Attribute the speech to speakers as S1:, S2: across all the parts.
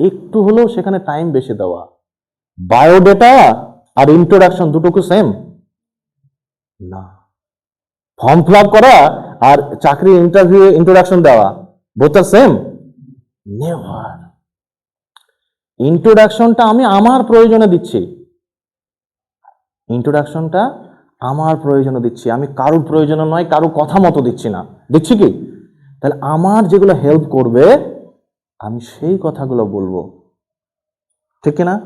S1: একটু হলেও সেখানে টাইম বেশি দেওয়া। বায়োডেটা আর ইন্ট্রোডাকশন দুটোকে সেম না। ফর্ম ফিল আপ করা আর চাকরি ইন্টারভিউ ইন্ট্রোডাকশন দেওয়া বোথ আর সেম নেভার ইন্ট্রোডাকশনটা আমি আমার প্রয়োজনে দিচ্ছি। ইন্ট্রোডাকশনটা আমার প্রয়োজনে দিচ্ছি। আমি কারোর প্রয়োজনে নয়, কারোর কথা মতো দিচ্ছি না। দিচ্ছি কি? তাহলে আমার যেগুলো হেল্প করবে আমি সেই কথাগুলো বলব। ঠিক না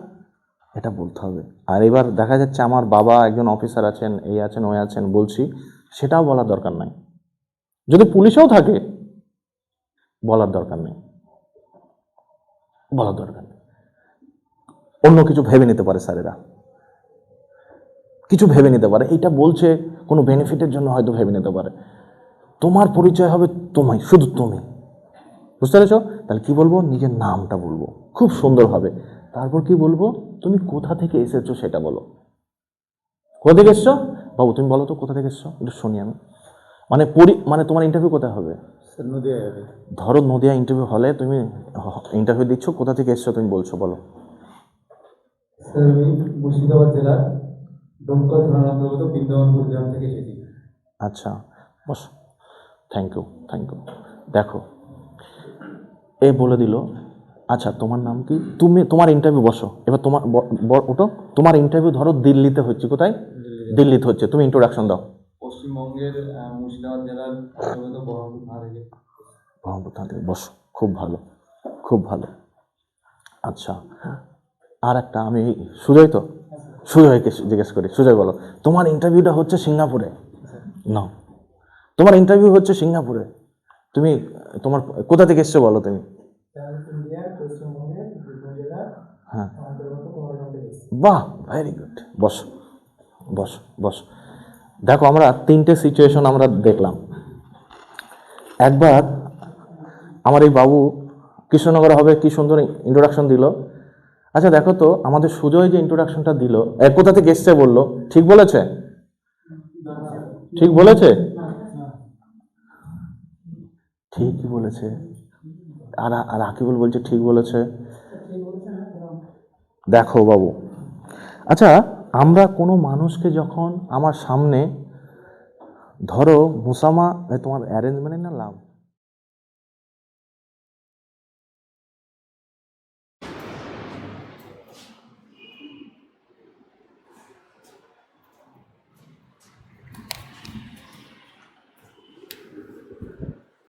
S1: এটা বলতে হবে। আর এবার দেখা যাচ্ছে আমার বাবা একজন অফিসার আছেন, এই আছেন, ওই আছেন, বলছি, সেটাও বলার দরকার নাই। যদি পুলিশেও থাকে, বলার দরকার নেই। বলার দরকার নেই। অন্য কিছু ভেবে নিতে পারে স্যারেরা কিছু ভেবে নিতে পারে। এটা বলছে, কোনো বেনিফিটের জন্য হয়তো ভেবে নিতে পারে। তোমার পরিচয় হবে তোমায়, শুধু তুমি। বুঝতে পেরেছ? তাহলে কি বলব? নিজের নামটা বলব। খুব সুন্দরভাবে তারপর কি বলব? তুমি কোথা থেকে এসেছ সেটা বলো। কোথা থেকে এসছো? বাবু তুমি বলো তো কোথা থেকে এসছো? একটু শুনি আমি। মানে পরি মানে তোমার ইন্টারভিউ কোথায় হবে? ধরো নদিয়া ইন্টারভিউ হলে তুমি ইন্টারভিউ দিচ্ছ কোথা থেকে এসছো তুমি বলছো বলো।
S2: স্যার আমি মুর্শিদাবাদ জেলার দমকল থানার অন্তর্গত বৃন্দাবনপুর গ্রাম থেকে এসেছি।
S1: আচ্ছা boss. Thank you thank you দেখো এ বলে দিল আচ্ছা তোমার নাম কি? তুমি তোমার ইন্টারভিউ বসো। এবার তোমার ওটো তোমার ইন্টারভিউ ধরো দিল্লিতে হচ্ছে। কোথায়? দিল্লিতে। হচ্ছে। তুমি ইন্ট্রোডাকশন দাও।
S2: পশ্চিমবঙ্গের মুর্শিদাবাদ জেলার বহরমপুর থানা থেকে।
S1: বসো। খুব ভালো। খুব ভালো। আচ্ছা। আর একটা আমি সুজয় তো? সুজয়কে জিজ্ঞেস করি। সুজয় বলো তোমার ইন্টারভিউটা হচ্ছে সিঙ্গাপুরে? না। তোমার ইন্টারভিউ হচ্ছে সিঙ্গাপুরে? তুমি, তোমার, কোথা থেকে এসছো বলো তুমি? হ্যাঁ। বাহ ভেরি গুড বস বস বস। দেখো, আমরা তিনটে সিচুয়েশন আমরা দেখলাম। একবার আমার এই বাবু কৃষ্ণনগর হবে, কি সুন্দর ইন্ট্রোডাকশন দিল। আচ্ছা দেখো তো, আমাদের সুজয় যে ইন্ট্রোডাকশনটা দিল কোথা থেকে এসছে বলল? ঠিক বলেছে? ঠিক বলেছে? ঠিকই বলেছে। আর আর আকিবুল বলছে, ঠিক বলেছে। দেখো বাবু। আচ্ছা আমরা কোনো মানুষকে যখন আমার সামনে, ধরো মুসামা তোমার অ্যারেঞ্জ মানে না লাভ?